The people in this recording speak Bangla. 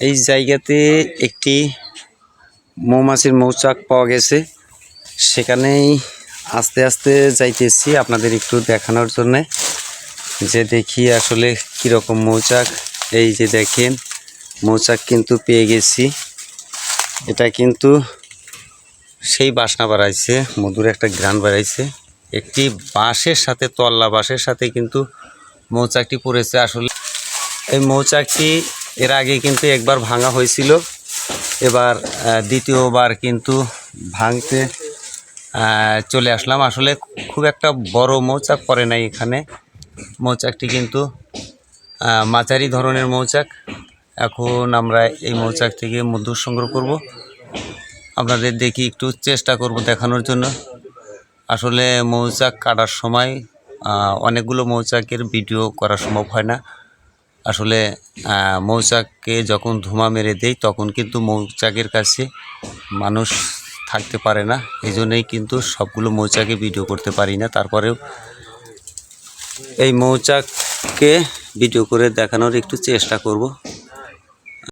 এই জায়গাতে একটি মৌমাছির মৌচাক পাওয়া গেছে। সেখানেই আস্তে আস্তে যাইতেছি আপনাদের একটু দেখানোর জন্যে। যে দেখি আসলে কীরকম মৌচাক। এই যে দেখেন, মৌচাক কিন্তু পেয়ে গেছি। এটা কিন্তু সেই বাসনা বাড়াইছে, মধুর একটা গ্রান বাড়াইছে। একটি বাঁশের সাথে, তল্লা বাঁশের সাথে কিন্তু মৌচাকটি পড়েছে। আসলে এই মৌচাকটি এর আগে কিন্তু একবার ভাঙা হয়েছিল। এবার দ্বিতীয়বার কিন্তু ভাঙতে চলে আসলাম। আসলে খুব একটা বড় মৌচাক পড়ে নাই এখানে। মৌচাকটি কিন্তু মাঝারি ধরনের মৌচাক। এখন আমরা এই মৌচাক থেকে মধু সংগ্রহ করব। আপনাদের দেখি একটু চেষ্টা করব দেখানোর জন্য। আসলে মৌচাক কাটার সময় অনেকগুলো মৌচাকের ভিডিও করা সম্ভব হয় না। আসলে মৌচাককে যখন ধুমা মেরে দেয় তখন কিন্তু মৌচাকের কাছে মানুষ থাকতে পারে না। এই জন্যই কিন্তু সবগুলো মৌচাকে ভিডিও করতে পারি না। তারপরেও এই মৌচাককে ভিডিও করে দেখানোর একটু চেষ্টা করব।